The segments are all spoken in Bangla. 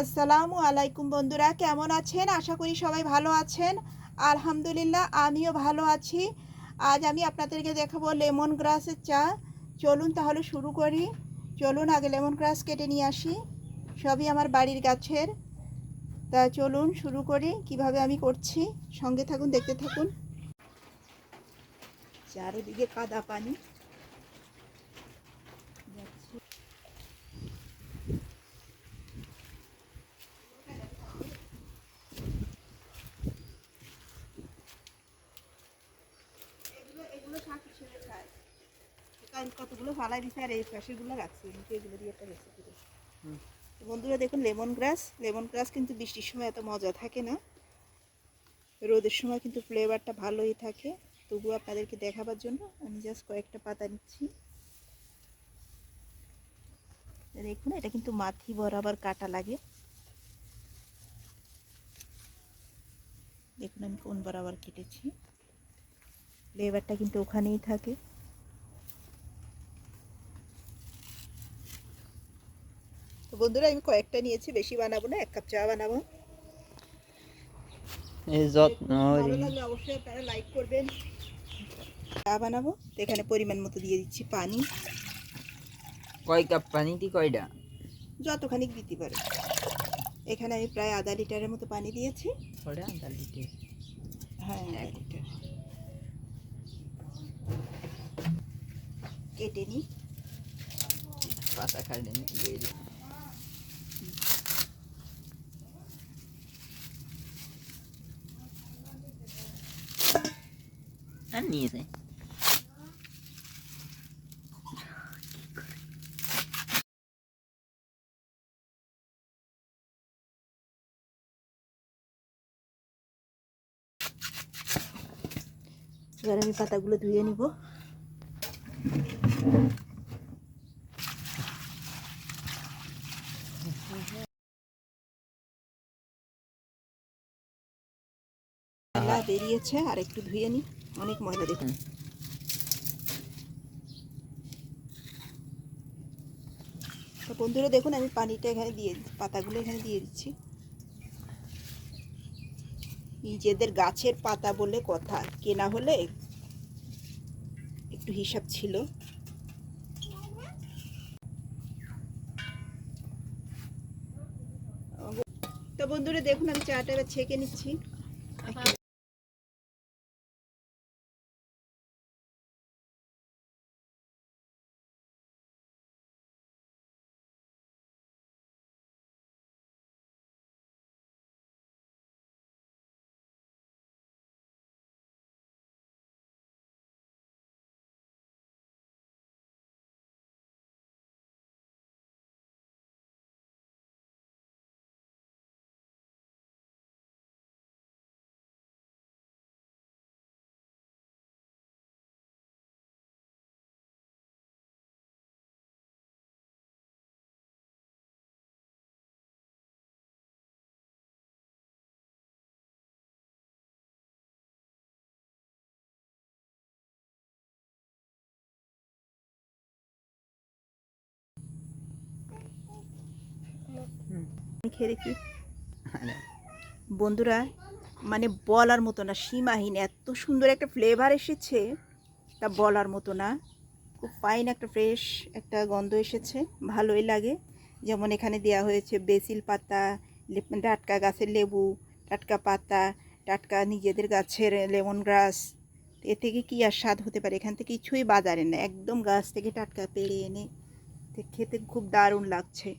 আসসালামু আলাইকুম বন্ধুরা, কেমন আছেন? আশা করি সবাই ভালো আছেন। আলহামদুলিল্লাহ, আমিও ভালো আছি। আজ আমি আপনাদেরকে দেখাবো লেমন গ্রাসের চা। চলুন তাহলে শুরু করি। চলুন, আগে লেমন গ্রাস কেটে নিয়ে আসি। সবই আমার বাড়ির গাছের। তা চলুন শুরু করি, কীভাবে আমি করছি। সঙ্গে থাকুন, দেখতে থাকুন। চারিদিকে কাদা পানি যাচ্ছি এগুলো এগুলো শাক হিসেবে খায় কারণ কতগুলো ফালাই দিছে আর এই পাশেগুলো রাখছি কিন্তু এগুলো দিয়ে একটা রেসিপি বন্ধুরা দেখুন লেমন গ্রাস লেমন গ্রাস কিন্তু বৃষ্টির সময় এত মজা থাকে না। রোদের সময় কিন্তু ফ্লেভারটা ভালোই থাকে। তবুও আপনাদেরকে দেখাবার জন্য আমি জাস্ট কয়েকটা পাতা নিচ্ছি। দেখুন এটা কিন্তু মাথি বরাবর কাটা লাগে। দেখুন আমি কোন বরাবর কেটেছি। লেবারটা কিন্তু ওখানেই থাকে। তো বন্ধুরা আমি কয়েকটা নিয়েছি বেশি বানাবো না এক কাপ চা বানাবো। ভালো লাগলে অবশ্যই আপনারা লাইক করবেন। চা বানাবো তো এখানে পরিমাণ মতো দিয়ে দিচ্ছি পানি। কয় কাপ পানি দি কয়টা যতখানি দিতে পারে। এখানে আমি প্রায় আধা লিটারের মতো পানি দিয়েছি। আধা লিটার। হ্যাঁ এক লিটার। কেটে নিই। পাতা দিই। নিয়ে যাই এবার আমি পাতাগুলো ধুয়ে নিব বেরিয়েছে আর একটু ধুয়ে নিই অনেক ময়লা দেখুন। তো বন্ধুরা দেখুন আমি পানিটা এখানে দিয়ে পাতাগুলো এখানে দিয়ে দিচ্ছি। নিজেদের গাছের পাতা বলে কথা কেনা হলে একটু হিসাব ছিল। তো বন্ধুরা দেখুন আমি চাটা এবার ছেঁকে নিচ্ছি। খেয়ে দেখি। বন্ধুরা মানে বলার মতো না সীমাহীন এত সুন্দর একটা ফ্লেভার এসেছে তা বলার মতো না। খুব ফাইন একটা ফ্রেশ একটা গন্ধ এসেছে ভালোই লাগে। যেমন এখানে দেওয়া হয়েছে বেসিল পাতা টাটকা গাছের লেবু টাটকা পাতা টাটকা নিজেদের গাছের লেমন গ্রাস। এ থেকে কী আর স্বাদ হতে পারে? এখান থেকে কিছুই বাজারে না একদম গাছ থেকে টাটকা পেড়ে এনে খেতে খুব দারুণ লাগছে।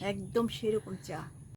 একদম সেরকম চা।